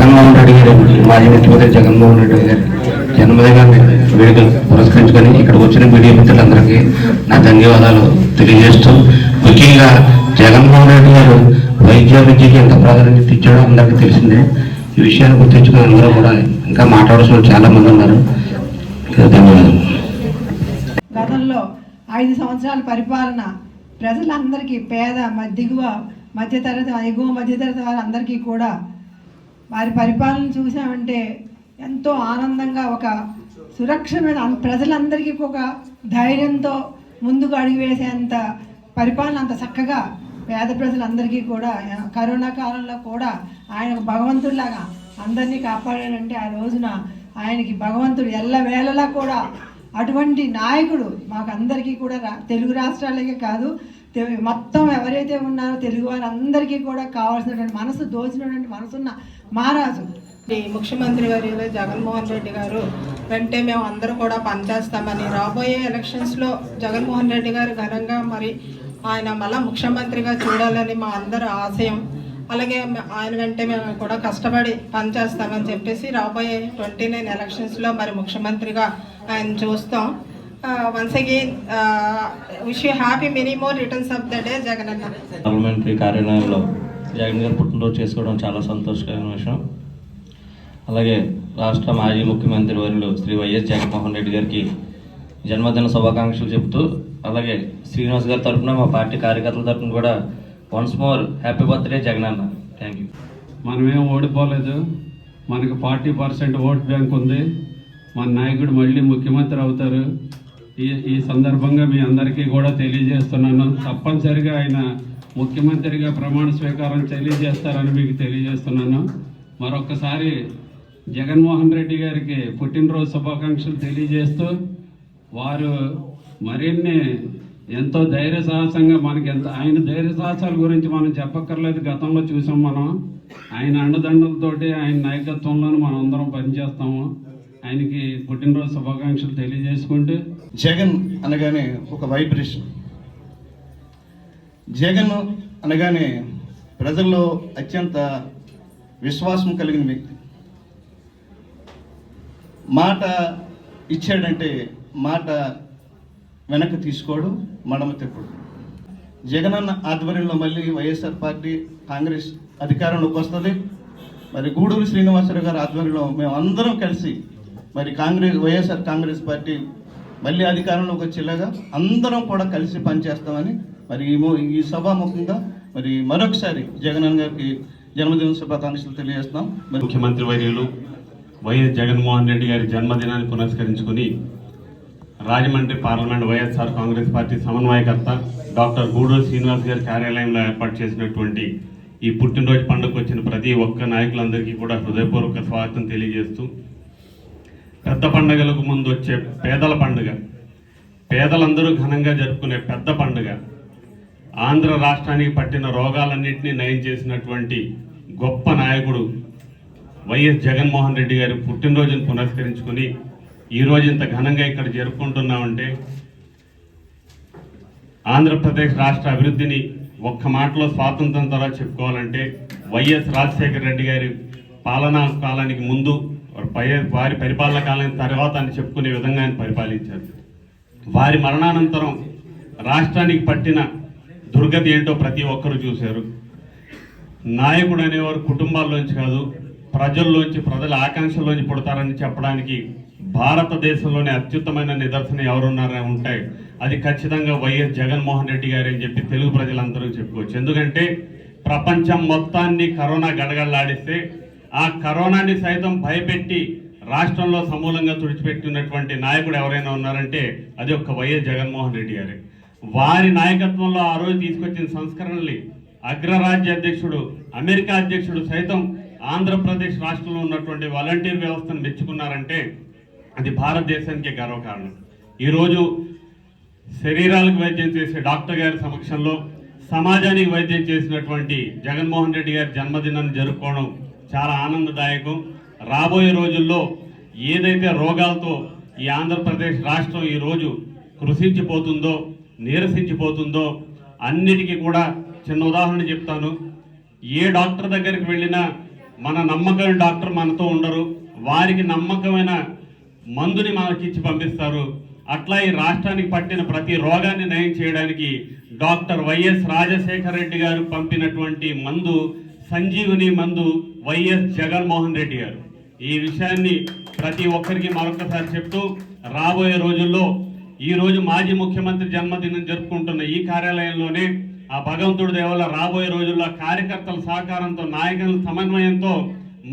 జగన్మోహన్ రెడ్డి గారు మాజీ ముఖ్యమంత్రి జగన్మోహన్ రెడ్డి గారి. జన్మదినాన్ని వేడుకలు పురస్కరించుకొని ఇక్కడ వచ్చిన మీడియా మిత్రులందరికీ నా ధన్యవాదాలు తెలియజేస్తూ ముఖ్యంగా జగన్మోహన్ రెడ్డి గారు వైద్య విద్యకి ఎంత ప్రాధాన్యత ఇచ్చాడో అందరికీ తెలిసిందే. ఈ విషయాన్ని గుర్తించుకుని అందరూ కూడా ఇంకా మాట్లాడాల్సిన చాలా మంది ఉన్నారు. ధన్యవాదాలు. గతంలో ఐదు సంవత్సరాల పరిపాలన ప్రజలందరికీ పేద దిగువ మధ్యతరగతి ఎగువ మధ్యతరగతి వారందరికీ కూడా వారి పరిపాలన చూసామంటే ఎంతో ఆనందంగా ఒక సురక్షమైన ప్రజలందరికీ ఒక ధైర్యంతో ముందుకు అడుగు వేసేంత పరిపాలన అంత చక్కగా పేద ప్రజలందరికీ కూడా కరోనా కాలంలో కూడా ఆయన భగవంతుడిలాగా అందరినీ కాపాడాడంటే ఆ రోజున ఆయనకి భగవంతుడు ఎల్లవేళలా కూడా అటువంటి నాయకుడు మాకందరికీ కూడా రా- తెలుగు రాష్ట్రాలకే కాదు మొత్తం ఎవరైతే ఉన్నారో తెలుగు వారందరికీ కూడా కావాల్సినటువంటి మనసు దోచినటువంటి మనసున్న మహారాజు. ముఖ్యమంత్రి వర్యులు జగన్మోహన్ రెడ్డి గారు వెంటే మేము అందరూ కూడా పనిచేస్తామని రాబోయే ఎలక్షన్స్లో జగన్మోహన్ రెడ్డి గారు ఘనంగా మరి ఆయన మళ్ళా ముఖ్యమంత్రిగా చూడాలని మా అందరి ఆశయం. అలాగే ఆయన వెంటే మేము కూడా కష్టపడి పనిచేస్తామని చెప్పేసి రాబోయే ట్వంటీ నైన్ ఎలక్షన్స్లో మరి ముఖ్యమంత్రిగా ఆయన చూస్తాం. Once again wish you happy many more returns of the day Jagan అన్న పార్లమెంటరీ కార్యాలయంలో జగన్ గారు పుట్టినరోజు చేసుకోవడం చాలా సంతోషకరమైన విషయం. అలాగే రాష్ట్ర మాజీ ముఖ్యమంత్రి వర్యులు శ్రీ వైఎస్ జగన్మోహన్ రెడ్డి గారికి జన్మదిన శుభాకాంక్షలు చెప్తూ అలాగే శ్రీనివాస్ గారి తరఫున మా పార్టీ కార్యకర్తల తరఫున కూడా once more happy birthday Jagan అన్న థ్యాంక్ యూ మనమేం ఓడిపోలేదు. మనకు ఫార్టీ పర్సెంట్ ఓట్ బ్యాంక్ ఉంది. మన నాయకుడు మళ్ళీ ముఖ్యమంత్రి అవుతారు. ఈ ఈ సందర్భంగా మీ అందరికీ కూడా తెలియజేస్తున్నాను. తప్పనిసరిగా ఆయన ముఖ్యమంత్రిగా ప్రమాణ స్వీకారం తెలియజేస్తారని మీకు తెలియజేస్తున్నాను. మరొకసారి జగన్మోహన్ రెడ్డి గారికి పుట్టినరోజు శుభాకాంక్షలు తెలియజేస్తూ వారు మరిన్ని ఎంతో ధైర్య సాహసంగా మనకి ఎంత ఆయన ధైర్య సాహసాల గురించి మనం చెప్పక్కర్లేదు. గతంలో చూసాం మనం. ఆయన అండదండలతోటి ఆయన నాయకత్వంలోనూ మనం అందరం పనిచేస్తాము. ఆయనకి పుట్టినరోజు శుభాకాంక్షలు తెలియజేసుకుంటూ జగన్ అనగానే ఒక వైబ్రేషన్. జగన్ అనగానే ప్రజల్లో అత్యంత విశ్వాసం కలిగిన వ్యక్తి. మాట ఇచ్చాడంటే మాట వెనక్కి తీసుకోడు మడమ తిప్పుడు. జగనన్న ఆధ్వర్యంలో మళ్ళీ వైఎస్ఆర్ పార్టీ కాంగ్రెస్ అధికారంలోకి వస్తుంది. మరి గూడూరు శ్రీనివాసరావు గారి ఆధ్వర్యంలో మేము అందరం కలిసి మరి కాంగ్రెస్ వైఎస్ఆర్ కాంగ్రెస్ పార్టీ మళ్ళీ అధికారంలోకి వచ్చేలాగా అందరం కూడా కలిసి పనిచేస్తామని మరి ఈ సభాముఖంగా మరి మరొకసారి జగన్ గారికి జన్మదిన శుభాకాంక్షలు తెలియజేస్తాం మరి ముఖ్యమంత్రి వర్యులు వైఎస్ జగన్మోహన్ రెడ్డి గారి జన్మదినాన్ని పురస్కరించుకుని రాజమండ్రి పార్లమెంట్ వైఎస్ఆర్ కాంగ్రెస్ పార్టీ సమన్వయకర్త డాక్టర్ గూడూరు శ్రీనివాస్ గారి కార్యాలయంలో ఏర్పాటు చేసినటువంటి ఈ పుట్టినరోజు పండుగకు వచ్చిన ప్రతి ఒక్క నాయకులందరికీ కూడా హృదయపూర్వక స్వాగతం తెలియజేస్తూ పెద్ద పండుగలకు ముందు వచ్చే పేదల పండుగ. పేదలందరూ ఘనంగా జరుపుకునే పెద్ద పండుగ. ఆంధ్ర రాష్ట్రానికి పట్టిన రోగాలన్నింటినీ నయం చేసినటువంటి గొప్ప నాయకుడు వైఎస్ జగన్మోహన్ రెడ్డి గారి పుట్టినరోజును పునస్కరించుకుని ఈరోజు ఇంత ఘనంగా ఇక్కడ జరుపుకుంటున్నామంటే ఆంధ్రప్రదేశ్ రాష్ట్ర అభివృద్ధిని ఒక్క మాటలో స్వాతంత్రం తర్వాత చెప్పుకోవాలంటే వైఎస్ రాజశేఖర రెడ్డి గారి పాలనా కాలానికి ముందు పై- వారి పరిపాలన కాలం తర్వాత అని చెప్పుకునే విధంగా ఆయన పరిపాలించారు. వారి మరణానంతరం రాష్ట్రానికి పట్టిన దుర్గతి ఏంటో ప్రతి ఒక్కరూ చూశారు. నాయకుడు అనేవారు కుటుంబాల్లోంచి కాదు ప్రజల్లోంచి ప్రజల ఆకాంక్షల్లోంచి పుడతారని చెప్పడానికి భారతదేశంలోనే అత్యుత్తమైన నిదర్శనం ఎవరున్నారని ఉంటాయి అది ఖచ్చితంగా వైఎస్ జగన్మోహన్ రెడ్డి గారు అని చెప్పి తెలుగు ప్రజలందరూ చెప్పుకోవచ్చు. ఎందుకంటే ప్రపంచం మొత్తాన్ని కరోనా గడగడలాడిస్తే ఆ కరోనాని సైతం భయపెట్టి రాష్ట్రంలో సమూలంగా తుడిచిపెట్టినటువంటి నాయకుడు ఎవరైనా ఉన్నారంటే అది ఒక్క వైఎస్ జగన్మోహన్ రెడ్డి గారే. వారి నాయకత్వంలో ఆ రోజు తీసుకొచ్చిన సంస్కరణల్ని అగ్రరాజ్య అధ్యక్షుడు అమెరికా అధ్యక్షుడు సైతం ఆంధ్రప్రదేశ్ రాష్ట్రంలో ఉన్నటువంటి వాలంటీర్ వ్యవస్థను మెచ్చుకున్నారంటే అది భారతదేశానికి గర్వకారణం. ఈరోజు శరీరాలకు వైద్యం చేసే డాక్టర్ గారి సమక్షంలో సమాజానికి వైద్యం చేసినటువంటి జగన్మోహన్ రెడ్డి గారి జన్మదినాన్ని జరుపుకోవడం చాలా ఆనందదాయకం. రాబోయే రోజుల్లో ఏదైతే రోగాలతో ఈ ఆంధ్రప్రదేశ్ రాష్ట్రం ఈరోజు కృషించిపోతుందో నీరసించిపోతుందో అన్నిటికీ కూడా చిన్న ఉదాహరణ చెప్తాను. ఏ డాక్టర్ దగ్గరికి వెళ్ళినా మన నమ్మకమైన డాక్టర్ మనతో ఉండరు. వారికి నమ్మకమైన మందుని మనకి ఇచ్చి పంపిస్తారు. అట్లా ఈ రాష్ట్రానికి పట్టిన ప్రతి రోగాన్ని నయం చేయడానికి డాక్టర్ వైఎస్ రాజశేఖర రెడ్డి గారు పంపినటువంటి మందు సంజీవని మందు వైఎస్ జగన్మోహన్ రెడ్డి గారు. ఈ విషయాన్ని ప్రతి ఒక్కరికి మరొకసారి చెప్తూ రాబోయే రోజుల్లో ఈ రోజు మాజీ ముఖ్యమంత్రి జన్మదినం జరుపుకుంటున్న ఈ కార్యాలయంలోనే ఆ భగవంతుడి దేవల్ల రాబోయే రోజుల్లో కార్యకర్తల సహకారంతో నాయకుల సమన్వయంతో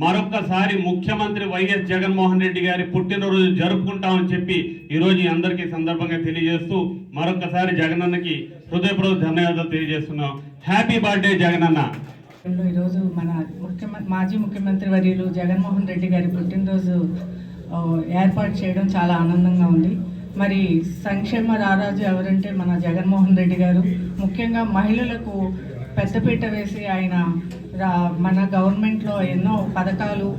మరొక్కసారి ముఖ్యమంత్రి వైఎస్ జగన్మోహన్ రెడ్డి గారి పుట్టినరోజు జరుపుకుంటామని చెప్పి ఈరోజు అందరికీ సందర్భంగా తెలియజేస్తూ మరొక్కసారి జగనన్నకి హృదయపూర్వక ధన్యవాదాలు తెలియజేస్తున్నాం. హ్యాపీ బర్త్డే జగనన్న. ఈరోజు మన ముఖ్యమంత్రి మాజీ ముఖ్యమంత్రి వర్యులు జగన్మోహన్ రెడ్డి గారి పుట్టినరోజు ఏర్పాటు చేయడం చాలా ఆనందంగా ఉంది. మరి సంక్షేమ రారాజు ఎవరంటే మన జగన్మోహన్ రెడ్డి గారు. ముఖ్యంగా మహిళలకు పెద్దపీట వేసి ఆయన రా- మన గవర్నమెంట్లో ఎన్నో పథకాలు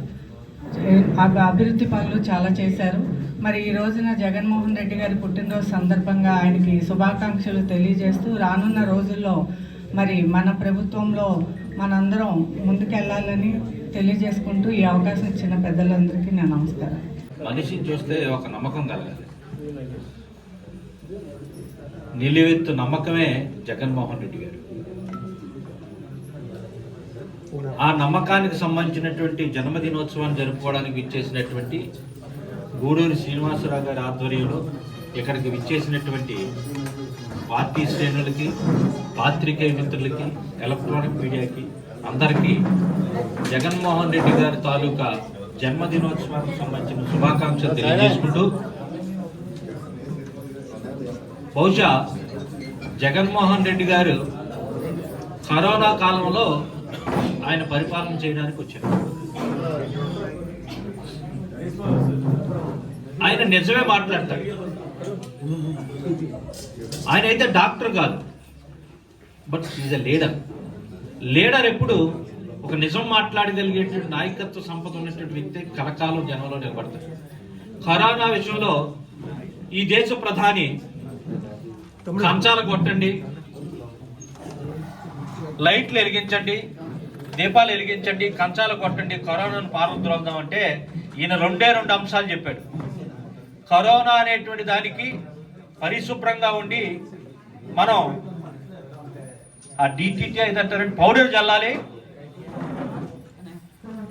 అభివృద్ధి పనులు చాలా చేశారు. మరి ఈ రోజున జగన్మోహన్ రెడ్డి గారి పుట్టినరోజు సందర్భంగా ఆయనకి శుభాకాంక్షలు తెలియజేస్తూ రానున్న రోజుల్లో మరి మన ప్రభుత్వంలో మనందరం ముందుకెళ్ళాలని తెలియజేసుకుంటూ ఈ అవకాశం ఇచ్చిన పెద్దలందరికీ నా నమస్కారం. మనిషిని చూస్తే ఒక నమ్మకం కలగాలి. నిలువెత్తు నమ్మకమే జగన్మోహన్ రెడ్డి గారు. ఆ నమ్మకానికి సంబంధించినటువంటి జన్మదినోత్సవాన్ని జరుపుకోవడానికి విచ్చేసినటువంటి గూడూరు శ్రీనివాసరావు గారి ఆధ్వర్యంలో ఇక్కడికి విచ్చేసినటువంటి పార్టీ శ్రేణులకి పాత్రికేయ మిత్రులకి ఎలక్ట్రానిక్ మీడియాకి అందరికీ జగన్మోహన్ రెడ్డి గారి తాలూకా జన్మదినోత్సవానికి సంబంధించిన శుభాకాంక్షలు తెలియజేసుకుంటూ బహుశా జగన్మోహన్ రెడ్డి గారు కరోనా కాలంలో ఆయన పరిపాలన చేయడానికి వచ్చారు. ఆయన నిజమే మాట్లాడతాడు. ఆయన అయితే డాక్టర్ కాదు. But is a leader. Leader ఎప్పుడు ఒక నిజం మాట్లాడగలిగేటువంటి నాయకత్వ సంపద ఉన్నటువంటి వ్యక్తి కలకాలం జనంలో నిలబడతాడు. కరోనా విషయంలో ఈ దేశ ప్రధాని కంచాల కొట్టండి లైట్లు వెలిగించండి దీపాలు వెలిగించండి కంచాలు కొట్టండి కరోనాను పారద్రోద్దాం అంటే ఈయన రెండే రెండు అంశాలు చెప్పాడు. కరోనా అనేటువంటి దానికి పరిశుభ్రంగా ఉండి మనం ఆ డిటిటీ ఏదంటారంటే పౌడర్ చల్లాలి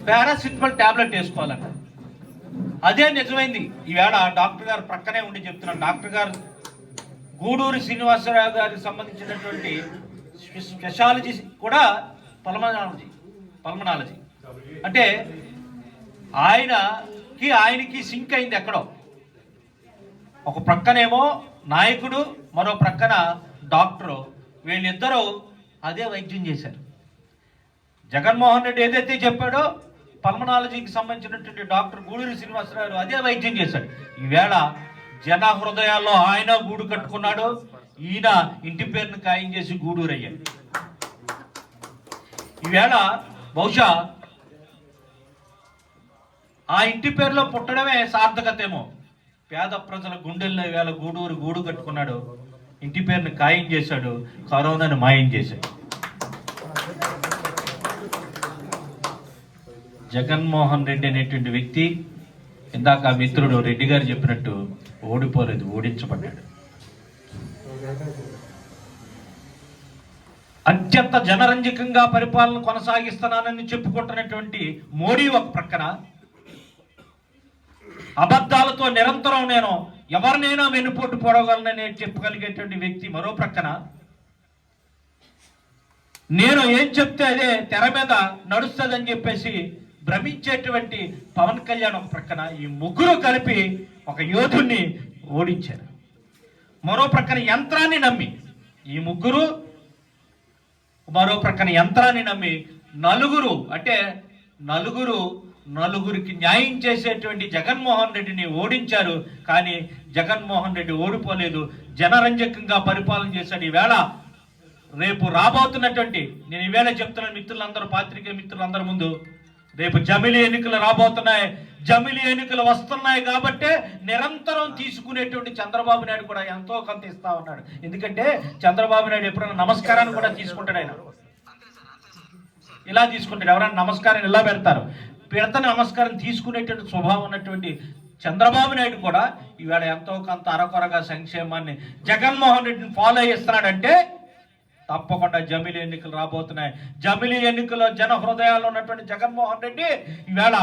పారాసిటమాల్ టాబ్లెట్ వేసుకోవాలంట. అదే నిజమైంది. ఈవేళ డాక్టర్ గారు ప్రక్కనే ఉండి చెప్తున్నాను డాక్టర్ గారు గూడూరు శ్రీనివాసరావు గారికి సంబంధించినటువంటి స్పె- స్పెషాలజీ కూడా పల్మనాలజీ పల్మనాలజీ. అంటే ఆయనకి ఆయనకి సింక్ అయింది ఎక్కడో. ఒక ప్రక్కనేమో నాయకుడు మరో ప్రక్కన డాక్టరు. వీళ్ళిద్దరూ అదే వైద్యం చేశారు. జగన్మోహన్ రెడ్డి ఏదైతే చెప్పాడో పల్మనాలజీకి సంబంధించినటువంటి డాక్టర్ గూడూరి శ్రీనివాసరావు అదే వైద్యం చేశాడు. ఈవేళ జన హృదయాల్లో ఆయన గూడు కట్టుకున్నాడు. ఈయన ఇంటి పేరును ఖాయం చేసి గూడూరు అయ్యాడు. ఈవేళ బహుశా ఆ ఇంటి పేరులో పుట్టడమే సార్థకతేమో. పేద ప్రజల గుండెల్లో వేళ గూడూరు గూడు కట్టుకున్నాడు. ఇంటి పేరును ఖాయం చేశాడు. కరోనాను మాయం చేశాడు. జగన్మోహన్ రెడ్డి అనేటువంటి వ్యక్తి ఇందాక మిత్రుడు రెడ్డి గారు చెప్పినట్టు ఓడిపోలేదు ఓడించబడ్డాడు. అత్యంత జనరంజకంగా పరిపాలన కొనసాగిస్తున్నానని చెప్పుకుంటున్నటువంటి మోడీ ఒక ప్రక్కన అబద్ధాలతో నిరంతరం నేను ఎవరినైనా వెన్నుపోటు పొడవగలనని చెప్పగలిగేటువంటి వ్యక్తి మరో ప్రక్కన నేను ఏం చెప్తే అదే తెర మీద నడుస్తుందని చెప్పేసి భ్రమించేటువంటి పవన్ కళ్యాణ్ ప్రక్కన ఈ ముగ్గురు కలిపి ఒక యోధుణ్ణి ఓడించారు. మరో ప్రక్కన యంత్రాన్ని నమ్మి ఈ ముగ్గురు మరో ప్రక్కన యంత్రాన్ని నమ్మి నలుగురు అంటే నలుగురు నలుగురికి న్యాయం చేసేటువంటి జగన్మోహన్ రెడ్డిని ఓడించారు. కానీ జగన్మోహన్ రెడ్డి ఓడిపోలేదు. జనరంజకంగా పరిపాలన చేశాడు. ఈవేళ రేపు రాబోతున్నటువంటి నేను ఈవేళ చెప్తున్న మిత్రులందరూ పాత్రికే మిత్రులందరి ముందు. రేపు జమిలి ఎన్నికలు రాబోతున్నాయి. జమిలి ఎన్నికలు వస్తున్నాయి కాబట్టే నిరంతరం తీసుకునేటువంటి చంద్రబాబు నాయుడు కూడా ఎంతో కొంత ఇస్తా ఉన్నాడు. ఎందుకంటే చంద్రబాబు నాయుడు ఎప్పుడైనా నమస్కారాన్ని కూడా తీసుకుంటాడు ఆయన. ఇలా తీసుకుంటాడు. ఎవరైనా నమస్కారం ఇలా పెడతారు? పెడత నమస్కారం తీసుకునేటువంటి స్వభావం ఉన్నటువంటి చంద్రబాబు నాయుడు కూడా ఈవేళ ఎంతో కొంత అరకొరగా సంక్షేమాన్ని జగన్మోహన్ రెడ్డిని ఫాలో చేస్తున్నాడంటే తప్పకుండా జమిలీ ఎన్నికలు రాబోతున్నాయి. జమిలీ ఎన్నికల్లో జన హృదయాల్లో ఉన్నటువంటి జగన్మోహన్ రెడ్డి ఈవేళ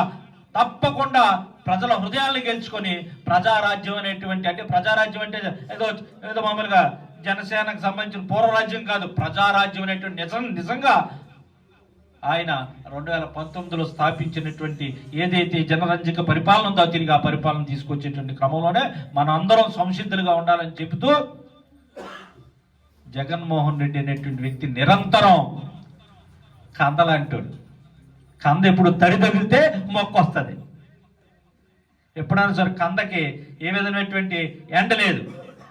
తప్పకుండా ప్రజల హృదయాలను గెలుచుకొని ప్రజారాజ్యం అనేటువంటి అంటే ప్రజారాజ్యం అంటే ఏదో ఏదో మామూలుగా జనసేనకు సంబంధించిన పూర్వరాజ్యం కాదు ప్రజారాజ్యం అనేటువంటి నిజం నిజంగా ఆయన రెండు వేల పంతొమ్మిదిలో స్థాపించినటువంటి ఏదైతే జనరంజక పరిపాలన ఉందో తిరిగి ఆ పరిపాలన తీసుకొచ్చేటువంటి క్రమంలోనే మనం అందరం సంసిద్ధులుగా ఉండాలని చెబుతూ జగన్మోహన్ రెడ్డి అనేటువంటి వ్యక్తి నిరంతరం కందలాంటాడు. కంద ఎప్పుడు తడి తగిలితే మొక్క వస్తుంది. ఎప్పుడైనా సరే కందకి ఏ విధమైనటువంటి ఎండ లేదు.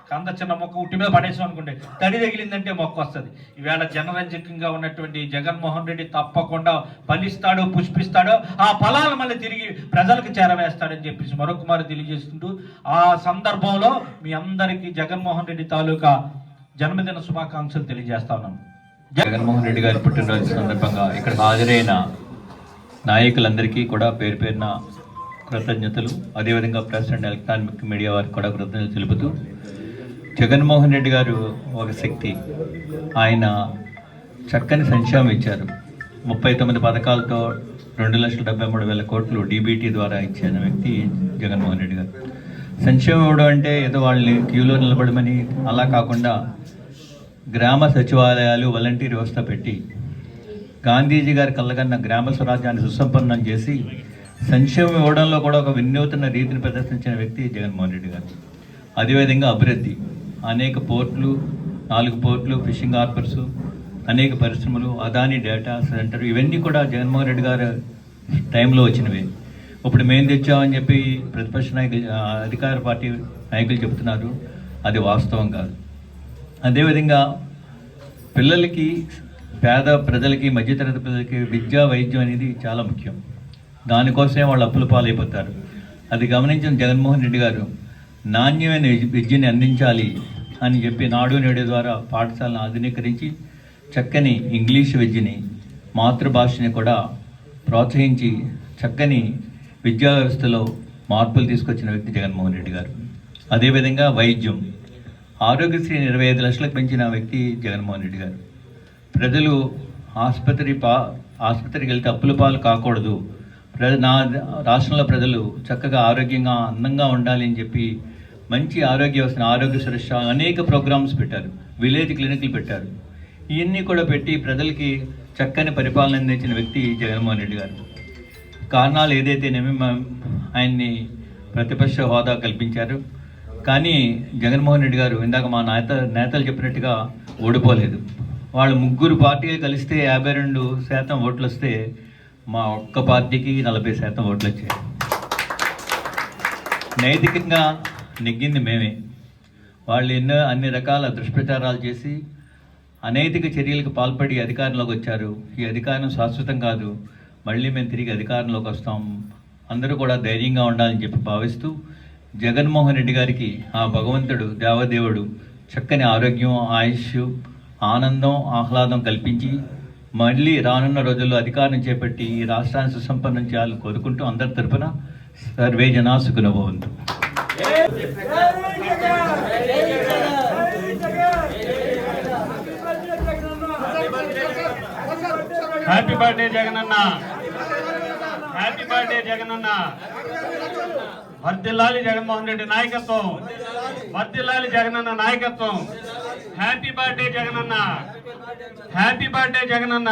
కంద చిన్న మొక్క ఉట్టి మీద పడేసాం అనుకోండి తడి తగిలిందంటే మొక్క వస్తుంది. ఈవేళ జనరంజకంగా ఉన్నటువంటి జగన్మోహన్ రెడ్డి తప్పకుండా ఫలిస్తాడో పుష్పిస్తాడో ఆ ఫలాలు మళ్ళీ తిరిగి ప్రజలకు చేరవేస్తాడని చెప్పేసి మరొకమారు తెలియజేస్తుంటూ ఆ సందర్భంలో మీ అందరికీ జగన్మోహన్ రెడ్డి తాలూకా జన్మదిన శుభాకాంక్షలు తెలియజేస్తా ఉన్నాను. జగన్మోహన్ రెడ్డి గారి పుట్టినరోజు సందర్భంగా ఇక్కడ హాజరైన నాయకులందరికీ కూడా పేరు పేరున కృతజ్ఞతలు. అదేవిధంగా ప్రెస్ అండ్ ఎలక్ట్రానిక్ మీడియా వారికి కూడా కృతజ్ఞతలు తెలుపుతూ జగన్మోహన్ రెడ్డి గారు ఒక శక్తి. ఆయన చక్కని సంక్షేమం ఇచ్చారు. ముప్పై తొమ్మిది పథకాలతో రెండు లక్షల డెబ్బై మూడు వేల కోట్లు డీబీటీ ద్వారా ఇచ్చిన వ్యక్తి జగన్మోహన్ రెడ్డి గారు. సంక్షేమం ఇవ్వడం అంటే ఏదో వాళ్ళని క్యూలో నిలబడమని అలా కాకుండా గ్రామ సచివాలయాలు వాలంటీర్ వ్యవస్థ పెట్టి గాంధీజీ గారి కళ్ళగన్న గ్రామ స్వరాజ్యాన్ని సుసంపన్నం చేసి సంక్షేమం ఇవ్వడంలో కూడా ఒక వినూతన రీతిని ప్రదర్శించిన వ్యక్తి జగన్మోహన్ రెడ్డి గారు. అదేవిధంగా అభివృద్ధి. అనేక పోర్ట్లు నాలుగు పోర్ట్లు ఫిషింగ్ హార్బర్స్ అనేక పరిశ్రమలు అదాని డేటా సెంటర్ ఇవన్నీ కూడా జగన్మోహన్ రెడ్డి గారు టైంలో వచ్చినవి. ఇప్పుడు మేము తెచ్చామని చెప్పి ప్రతిపక్ష నాయకులు అధికార పార్టీ నాయకులు చెబుతున్నారు. అది వాస్తవం కాదు. అదేవిధంగా పిల్లలకి పేద ప్రజలకి మధ్యతరగతి ప్రజలకి విద్య వైద్యం అనేది చాలా ముఖ్యం. దానికోసమే వాళ్ళు అప్పుల పాలైపోతారు. అది గమనించిన జగన్మోహన్ రెడ్డి గారు నాణ్యమైన విద్యని అందించాలి. అని చెప్పి నాడు నేడు ద్వారా పాఠశాలను ఆధునీకరించి చక్కని ఇంగ్లీష్ విద్యని మాతృభాషని కూడా ప్రోత్సహించి చక్కని విద్యా వ్యవస్థలో మార్పులు తీసుకొచ్చిన వ్యక్తి జగన్మోహన్ రెడ్డి గారు. అదేవిధంగా వైద్యం. ఆరోగ్యశ్రీ ఇరవై ఐదు లక్షలకు పెంచిన వ్యక్తి జగన్మోహన్ రెడ్డి గారు. ప్రజలు ఆసుపత్రి పా ఆసుపత్రికి వెళ్తే అప్పుల పాలు కాకూడదు. ప్ర నా రాష్ట్రంలో ప్రజలు చక్కగా ఆరోగ్యంగా అందంగా ఉండాలి అని చెప్పి మంచి ఆరోగ్య వ్యవస్థ ఆరోగ్య సురక్ష అనేక ప్రోగ్రామ్స్ పెట్టారు. విలేజ్ క్లినిక్లు పెట్టారు. ఇవన్నీ కూడా పెట్టి ప్రజలకి చక్కని పరిపాలన అందించిన వ్యక్తి జగన్మోహన్ రెడ్డి గారు. కారణాలు ఏదైతేనేమి ఆయన్ని ప్రతిపక్ష హోదా కల్పించారు. కానీ జగన్మోహన్ రెడ్డి గారు ఇందాక మా నేత నేతలు చెప్పినట్టుగా ఓడిపోలేదు. వాళ్ళు ముగ్గురు పార్టీలు కలిస్తే యాభై రెండు శాతం ఓట్లు వస్తే మా ఒక్క పార్టీకి నలభై శాతం ఓట్లు వచ్చాయి. నైతికంగా నెగ్గింది మేమే. వాళ్ళు ఎన్నో అన్ని రకాల దుష్ప్రచారాలు చేసి అనైతిక చర్యలకు పాల్పడి అధికారంలోకి వచ్చారు. ఈ అధికారం శాశ్వతం కాదు. మళ్ళీ మేము తిరిగి అధికారంలోకి వస్తాం. అందరూ కూడా ధైర్యంగా ఉండాలని చెప్పి భావిస్తూ జగన్మోహన్ రెడ్డి గారికి ఆ భగవంతుడు దేవదేవుడు చక్కని ఆరోగ్యం ఆయుష్ ఆనందం ఆహ్లాదం కల్పించి మళ్ళీ రానున్న రోజుల్లో అధికారం చేపట్టి ఈ రాష్ట్రాన్ని సుసంపన్నం చేయాలని కోరుకుంటూ అందరి తరఫున సర్వే జనా సుఖనుభవంతు హ్యాపీ బర్త్డే జగనన్న హ్యాపీ బర్త్డే జగనన్న వర్దిల్లాలి జగన్మోహన్ రెడ్డి నాయకత్వం వర్దిల్లాలి జగనన్న నాయకత్వం హ్యాపీ బర్త్డే జగనన్న హ్యాపీ బర్త్డే జగనన్న